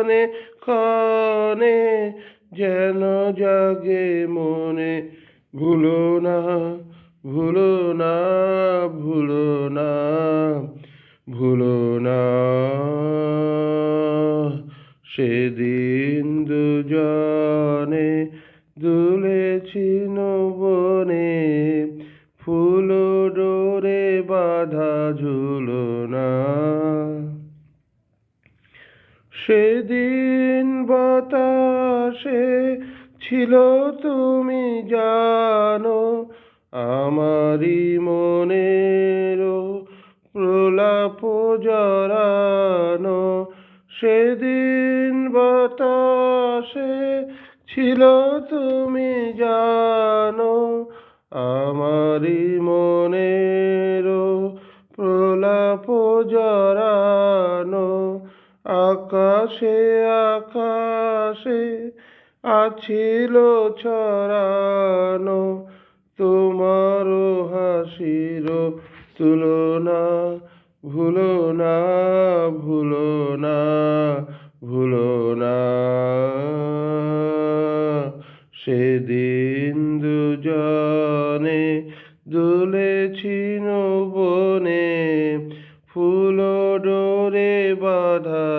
ক্ষণে ক্ষণে যেন জাগে মনে। ভুলো না ভুলো না ভুলো না ভুলো না। সেদিন সেদিন বাতাসে ছিল তুমি জানো, আমারই মনের প্রলাপ জরানো সেদিন বাতাসে ছিল তুমি জানো, আমারই মনের প্রলাপ জরানো আকাশে আকাশে আছিল ছড়ানো তোমার হাসির তুলনা। ভুলো না ভুলো না ভুলো না। সেদিন দুজনে দুলেছি বনে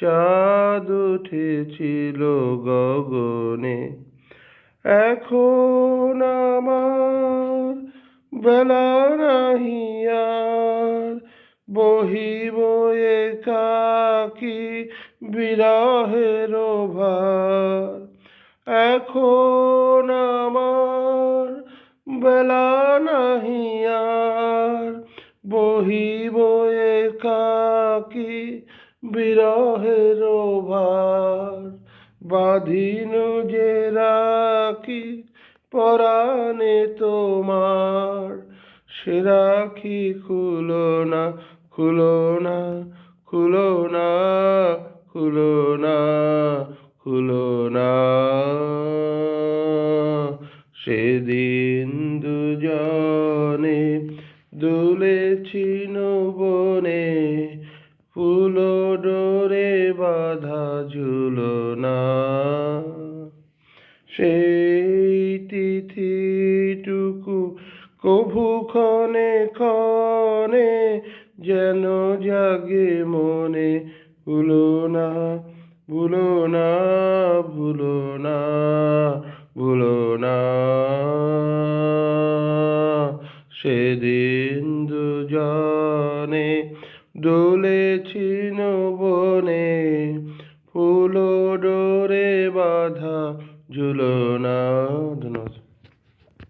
চাঁদ উঠেছিল গগনে। এখন আমার বেলা নাহি আর বহিব একাকি বিরহের ভার। এখন আমার বেলা নাহি আর বহিব একাকি বিরহের ভার বাঁধিন যে রাখি পরাণে তোমার। সে রাখি খুলো না খুলো না খুলো না খুলো না খুলো না। সেদিন দুজনে দুলেছি বনে ফুল ডোরে বাঁধা ঝুলনা সেই তিথিটুকু কভু ক্ষণে ক্ষণে যেন জাগে মনে, ভুলো না ভুলো না ভুলো না ভুলো না। সেদিন দুজনে দোলেছি বনে ফুল ডোরে বাঁধা ঝুলনা